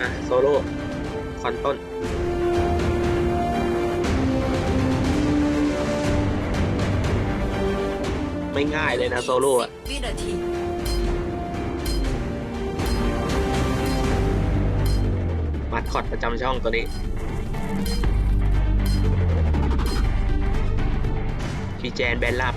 อะโซโล่คอนต้นไม่ง่ายเลยนะโซโล่อะวินาทีมัดคอดประจำช่องตัวนี้พี่แจนแบนลับ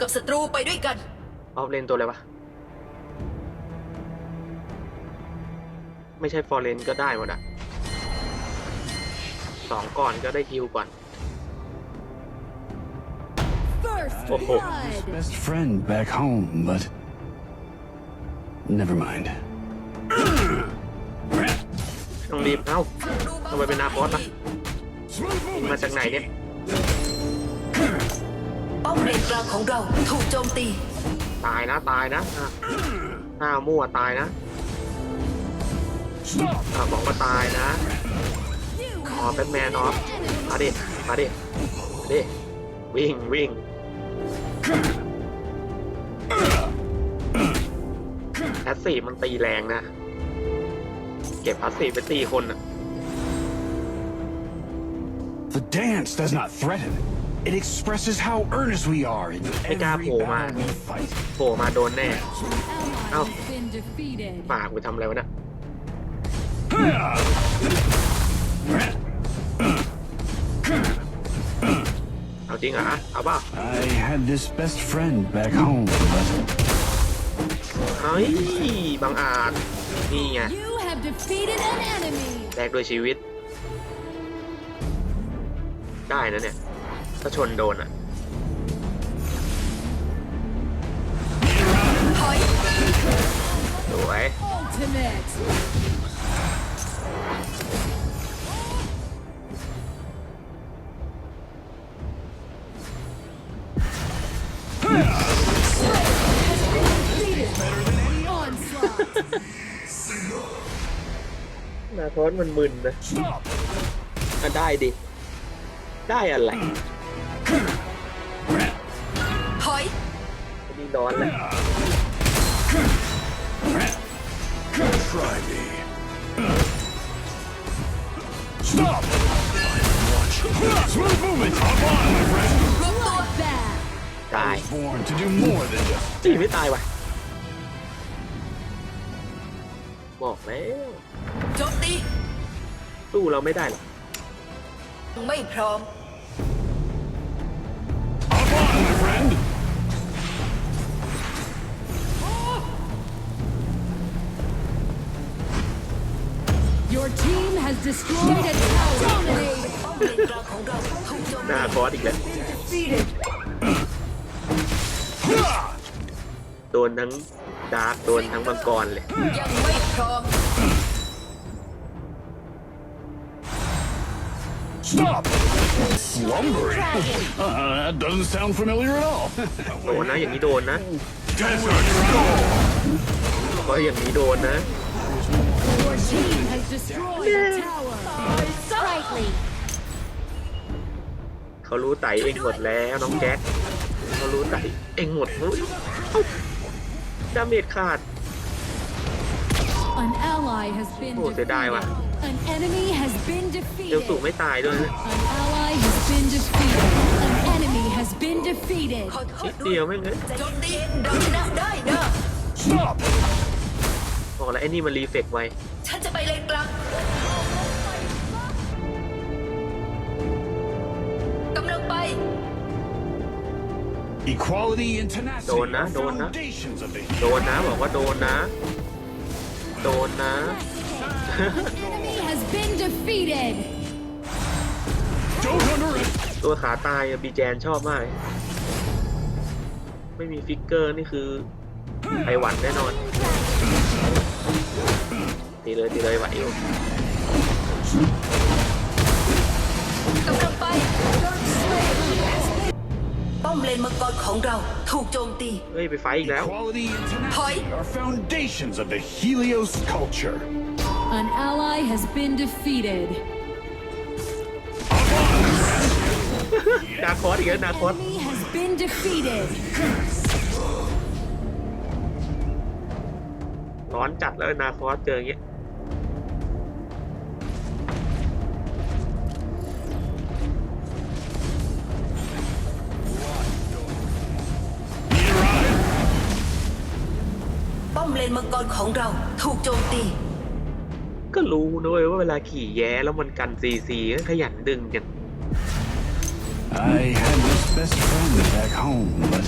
กับศัตรูไปด้วยกัน ออฟเลนตัวอะไรวะ ไม่ใช่ฟอร์เรนก็ได้หมดอะสองก่อนก็ได้ฮิวก่อน First Oh, oh. blood. Best friend back home, but never mind. ต้องรีบเอ้า ทำไมเป็นนาคอสล่ะยิงมาจากไหนเนี่ย ป้อมเลนกลางของเราถูกโจมตี ตายนะตายนะอะห้ามั่วตายนะอะบอกว่าตายนะออแบทแมนออฟมาดิมาดิมาดิวิ่งวิ่งแพสซีฟมันตีแรงนะ เก็บพาสซีฟไปตีคนอะ The dance does not threaten. It expresses how earnest we are in Hey, Gab, every oh, battle man. we fight. โผล่มาโดนแน่ Ally Ow. has been defeated. ปากไปทำอะไรวะเนี่ยเอาจริงเหรอเอาเปล่า I had this best friend back home, but เฮ้ยบังอาจ นี่ไง You have defeated an enemy. แลกด้วยชีวิต ได้นะเนี่ย ถ้าชนโดนอะถอยสวย Ultimate. นาคอสมันมึนนะอะได้ดิ ได้อะไร อันนี่นอนแล้ว try me. Stop! Watch. Smooth movement. Hop on, my friend. รวมตัว Back. ตาย Born to do more than just ตีไม่ตายว่ะ บอกแล้วโจมตีสู้เราไม่ได้หรอกไม่พร้อม Your team has destroyed a tower. Dominating. ป้อมเลนกลางของเราถูกโจมหน้าคอสอีกแล้ว defeated โดนทั้งดาร์กโดนทั้งมังกรเลย ยังไม่พร้อม Stop! Slumbering? Uh, that doesn't sound familiar at all. โดนนะอย่างนี้โดนนะ Desert Storm! เพราะอย่างนี้โดนนะ Your team has destroyed a tower. Sprightly. เขารู้ไตเองหมดแล้วน้องแจ็คเขารู้ไตเองหมดเฮ้ยเอ้าดาเมจขาด An ally has been โอ้เสียดายว่ะ defeated. An enemy has been เอล defeated. สูไม่ตายด้วยนะ An ally has been defeated. An enemy has been defeated. ขอโทนิษดด้วเดียยวไม่งเอ้ยโจมตีเราชนะได้นะ Stop! บอกแล้วไอ้นี่มันรีเฟกไว ฉันจะไปเลนกลางกำลังไป Equality and tenacity Đồn á, are đồn á. foundations of the โดนนะบอกว่าโดนนะ โดนนะ Enemy has been defeated. Don't underestimate. ตัวขาตายอะบีแจนชอบมากไม่มีฟิกเกอร์นี่คือไอหวันแน่นอน ตีเลยตีเลยไหวอยู่กำลังไปป้อมป้อมเลนมังกรของเราถูกโจมตี เฮ้ยไปไฟท์อีกแล้ว Equality and Hi. tenacity are foundations of the Helios culture. An ally has been defeated. นาคอสอีกแล้วนาคอส Enemy has been defeated. ร้อนจัดแล้วนาคอสเจออย่างเงี้ย เลนมังกรของเราถูกโจมตี ก็รู้นะเว้ยว่าเวลาขี่แย้แล้วมันกันซีซีก็ขยันดึงกัน I had this best friend back home, but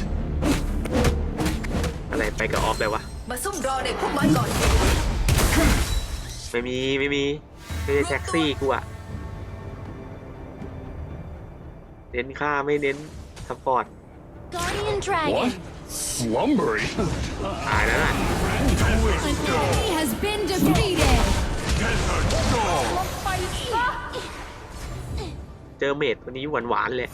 อะไรไปกับออฟเลยวะ มาซุ่มรอในพุ่มไม้ก่อนไม่มีไม่มีไม่ใช่แท็กซี่กูอะเน้นค่าไม่เน้นซัพพอร์ต Guardian Dragon. what? Slumbering? ตายแล้วน่ะ An enemy has been defeated. เจอเมดวันนี้หวานหวานๆเลย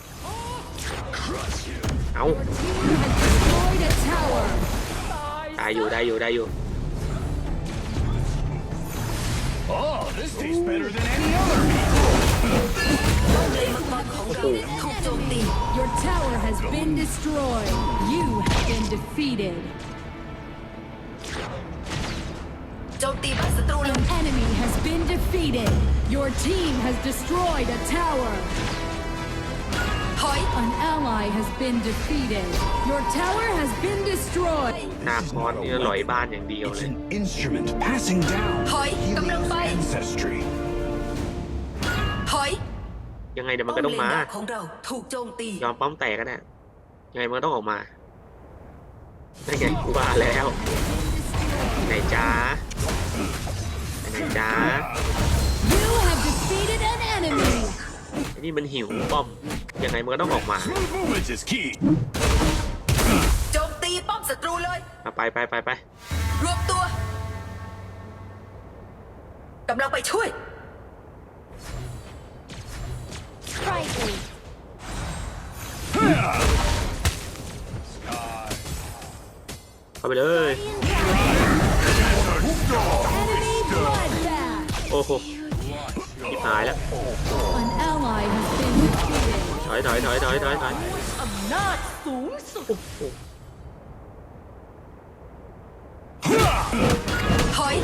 เอา Destroyed a tower. ได้อยู่ได้อยู่ได้อยู่ Oh, this tastes better than any other meat. ป้อมเลนมังกรของเราถูกโจ มตี Your tower has been destroyed. You have been defeated. โจมตีบ้านศัตรูเล An ย enemy has been defeated. Your team has destroyed a tower. ถอย An ally has been defeated. Your tower has been destroyed. นาคอนนี่หลอยบ้านอย่างเดียว It's เลย an instrument passing down Hi, cầm Helios lưng bay. ancestry. ถอยยังไงเดี๋ยวป้มัอนมก็เลต้องนมาดาบของเราถูกโจมตียอมป้อมแตกก็ได้ยังไงมันก็ต้องออกมาได้ไงกูว่าแล้วไหนจ้าไหนจ้า You have defeated an enemy. ไอ้นี่มันหิวป้อมยังไงมันก็ต้องออกมา Smooth movement is key. โจมตีป้อมศัตรูเลยเอาไปไปไปไปรวมตัวกำลังไปช่วย เข้าไปเลย Enemy bloodbath. โอ้โหชิบหายแล้ว An ally has been defeated. ถอยถอยถอยถอยถอยถอยอำนาจสูงสุดโอ้โหถอย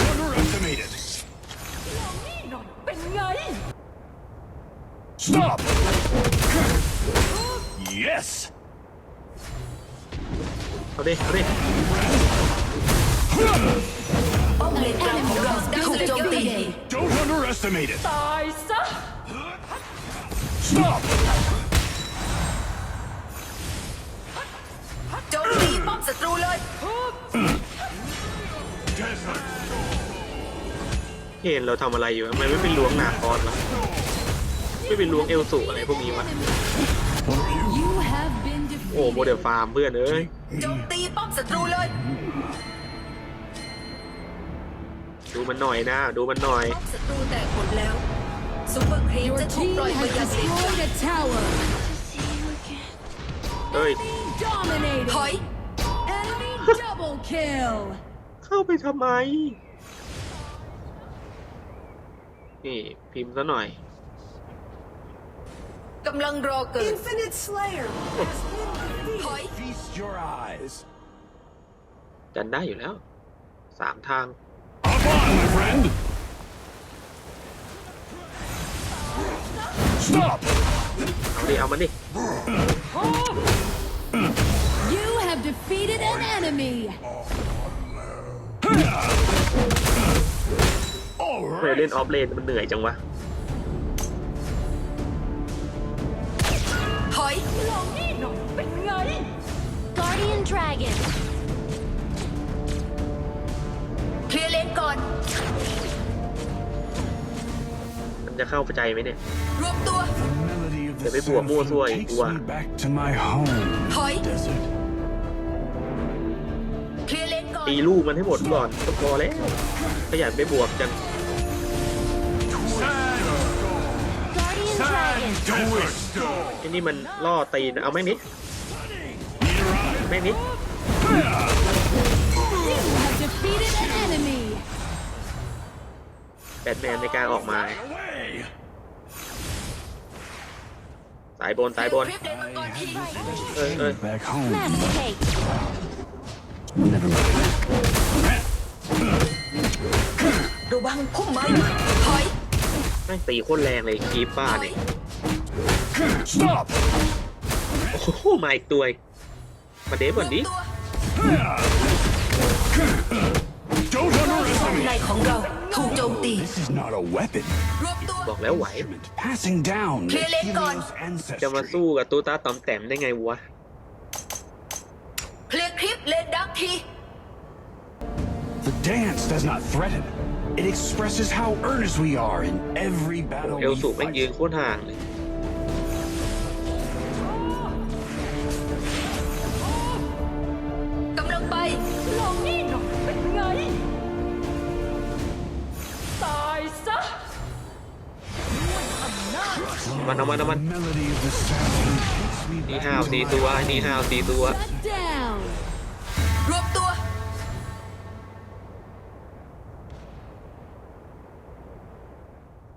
Stop! Yes! เอาดิเอาดิป้อมเลนกลางของเราถูกโจมตี Don't underestimate it! ตายซะ Stop! โจมตีป้อมศัตรูเลยเห็นเราทำอะไรอยู่ทำไมไม่ไปล้วงนาคอนวะ ไม่ไปล้วงเอลสุอะไรพวกนี้วะ You have been โอ้โม defeated. เดลฟาร์มเพื่อนเอ้ยโจมตีป้อมศัตรูเลย ดูมันหน่อยนะ ดูมันหน่อยป้อมศัตรูแตกหมดแล้วซูเปอร์ครีม Your จะถูก team ปล่อยมา has ยังเลนกลาง destroyed a tower. เฮ้ย Dominated. ถอย Enemy double kill. เข้าไปทำไม นี่ พิมพ์ซะหน่อย กำลังรอเกิด Infinite Slayer ถอย Feast your eyes. กันได้อยู่แล้วสามทาง Up on, my friend! Stop! เอาดิเอามันดิ You have defeated an enemy. เคย Alright! เล่นออฟเลนมันเหนื่อยจังวะ ถอย ลองนี่หน่อยเป็นไง Guardian Dragon. เคลียร์เลนก่อน มันจะเข้าใจไหมเนี่ย รวมตัว The melody of the Để biết bùa mua symphony xuôi, takes bùa. me back to my home in Thôi. the desert. เคลียร์เลนก่อน ตีลูกมันให้หมดก่อนก็พอแล้วขยันไปบวกจัง ที่นี่มันล่อตีน เอาไม่มิดไม่มิดแบทแมนในการออกมา สายบน สายบน เออเออระวังพุ่มไม้ถอยม่ตีโคตรแรงเลยคีบบ้าเนี่ย Stop! โอ้โหมาอีกตัวอีกมาเดฟก่อนดิตัว Don't ป้อม underestimate ใน me! ของเราถูกโจมตี This is not a weapon. รวบตัว บอกแล้วไหว Instrument passing down the Clear lane gone. Helios จะมา ancestry. สู้กับตูตาตอมแต้มได้ไงวะ เคลียร์คลิปเลนดักที The dance does not threaten. It expresses how earnest we are in every battle เอล we สูแม่งยืน fight. โคตรห่างเลย มันเอามันเอามัน The melody of the sound takes me นี่ back ห้าว to ตี my ตัวนี่ห้าวตีตัว shut down. รวบตัว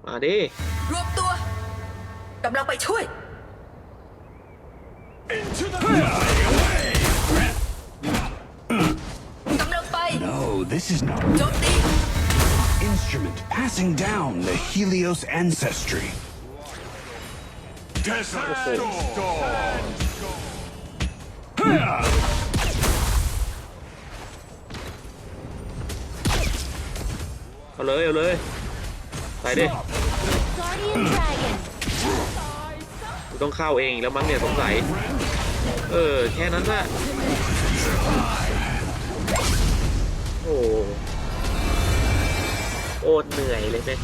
มาดิ รวบตัวกำลังไปช่วย Into the Away! กำลังไป No, this is not โจมตี instrument passing down the Helios ancestry. Desert Storm! เอาเลยเอาเลยไปดิ Guardian Dragon. กูต้องเข้าเองแล้วมั้งเนี่ยสงสัย เออ แค่นั้นน่ะโอ้โอดเหนื่อยเลยเนี่ย